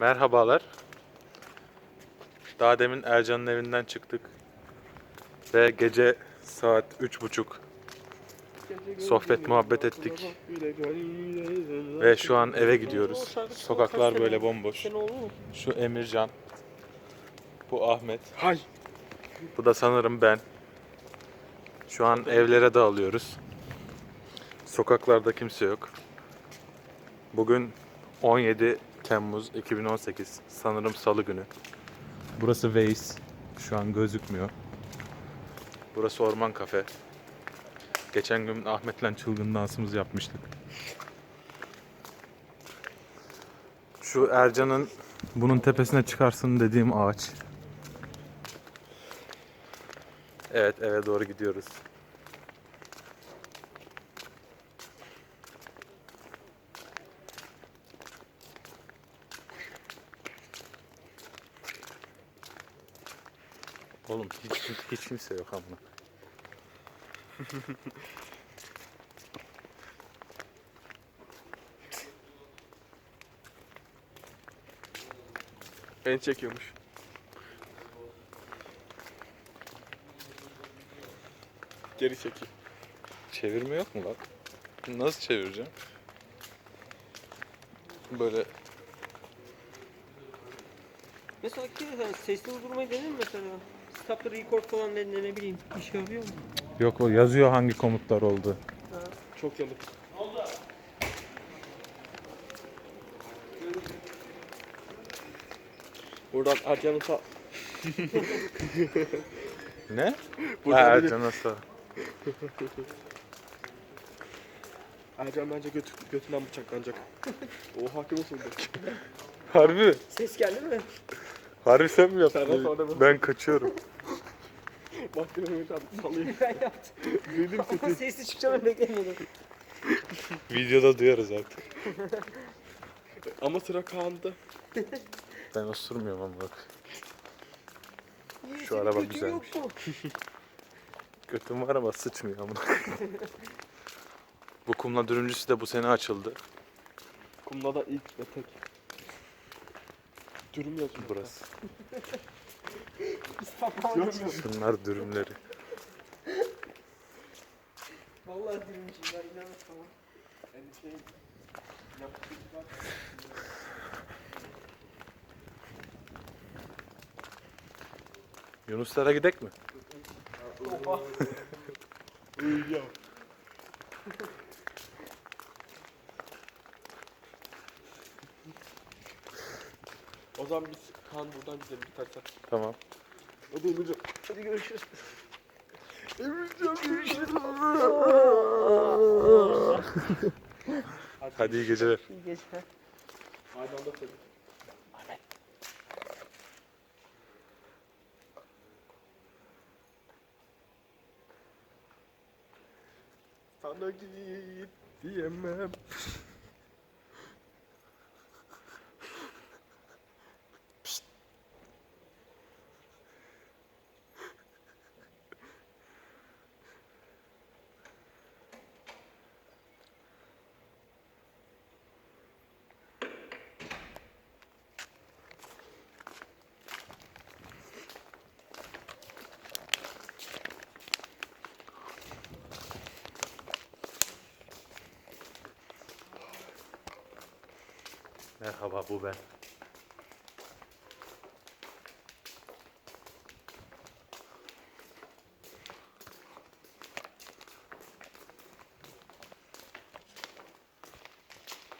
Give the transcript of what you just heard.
Merhabalar. Daha demin Ercan'ın evinden çıktık. Ve gece saat üç buçuk. Sohbet muhabbet ettik. Ve şu an eve gidiyoruz. Sokaklar böyle bomboş. Şu Emircan. Bu Ahmet. Hay. Bu da sanırım ben. Şu an evlere dağılıyoruz. Sokaklarda kimse yok. Bugün 17 Temmuz 2018. Sanırım salı günü. Burası Waze. Şu an gözükmüyor. Burası Orman Kafe. Geçen gün Ahmet'le çılgın dansımızı yapmıştık. Şu Ercan'ın bunun tepesine çıkarsın dediğim ağaç. Evet eve doğru gidiyoruz. Oğlum hiç, hiç kimse yok amına. Beni çekiyormuş. Geri çekeyim. Çevirme yok mu lan? Nasıl çevireceğim? Böyle Mesela ki ha, sesli uydurmayı denir mi mesela? The record falan ne, ne, ne bileyim bir şey yapıyor mu? yok o yazıyor hangi komutlar oldu. Çok yanık. Buradan Ercan'ın ta... Ne? Buradan Ha, sağ. Ercan bence götü, götünden bıçaklanacak. Oha kim olsun Harbi. Ses geldi mi? Harbi sen mi yaptın? sonra ben- Ben kaçıyorum. Baktım Mehmet abi sallayayım. ben yaptım. Duydum Ama sesi. sesli çıkacağını beklemiyordum. Videoda duyarız artık. Ama sıra Kaan'da. Ben osurmuyorum ama bak. Niye, Şu senin araba götün güzelmiş. yok mu? Götüm var ama sıçmıyor amına. bu kumla dürümcüsü de bu sene açıldı. Kumda da ilk ve tek. Dürüm yazıyor. Burası. İstanbul'da. Görmüyor Şunlar dürümleri. Vallahi dilimciyim ben inanın sana. Yunuslara gidek mi? Oha. Uyuyor. O zaman biz Kaan buradan gidelim bitersen. Tamam. Hadi Emircan. Hadi görüşürüz. Emircan görüşürüz. Hadi iyi geceler. İyi geceler. Aynı anda tabii. Sana git diyemem. Merhaba bu ben.